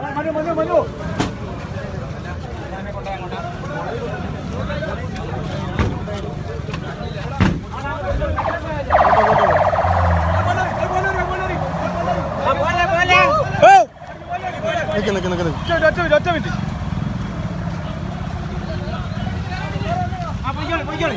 മതി മതി നിക്ക് നിക്ക് നിക്ക്. ഒറ്റ മിനിറ്റ് ഒറ്റ മിനിറ്റ്. ആ പോയിക്കോളി പോയിക്കോളി.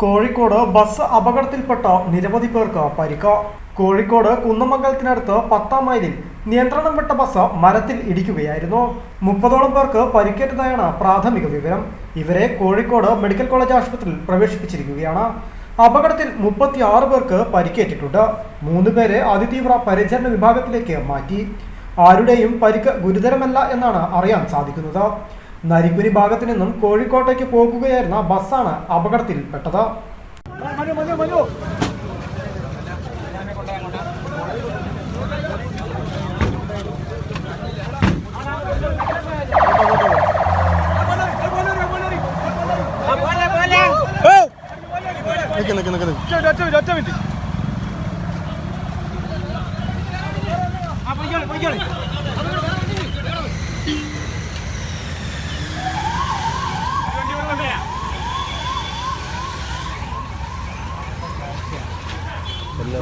കോഴിക്കോട് ബസ് അപകടത്തിൽപ്പെട്ട നിരവധി പേർക്ക് പരിക്ക്. കോഴിക്കോട് കുന്നമംഗലത്തിനടുത്ത് പത്താം മൈലിൽ നിയന്ത്രണം വിട്ട ബസ് മരത്തിൽ ഇടിക്കുകയായിരുന്നു. മുപ്പതോളം പേർക്ക് പരിക്കേറ്റതായാണ് പ്രാഥമിക വിവരം. ഇവരെ കോഴിക്കോട് മെഡിക്കൽ കോളേജ് ആശുപത്രിയിൽ പ്രവേശിപ്പിച്ചിരിക്കുകയാണ്. അപകടത്തിൽ മുപ്പത്തിയാറ് പേർക്ക് പരിക്കേറ്റിട്ടുണ്ട്. മൂന്ന് പേരെ അതിതീവ്ര പരിചരണ വിഭാഗത്തിലേക്ക് മാറ്റി. ആരുടെയും പരിക്ക് ഗുരുതരമല്ല എന്നാണ് അറിയാൻ സാധിക്കുന്നത്. നരിക്കുനി ഭാഗത്തു നിന്നും കോഴിക്കോട്ടേക്ക് പോകുകയായിരുന്ന ബസ്സാണ് അപകടത്തിൽപ്പെട്ടത്. ഒറ്റ മിനിറ്റ് ഒറ്റ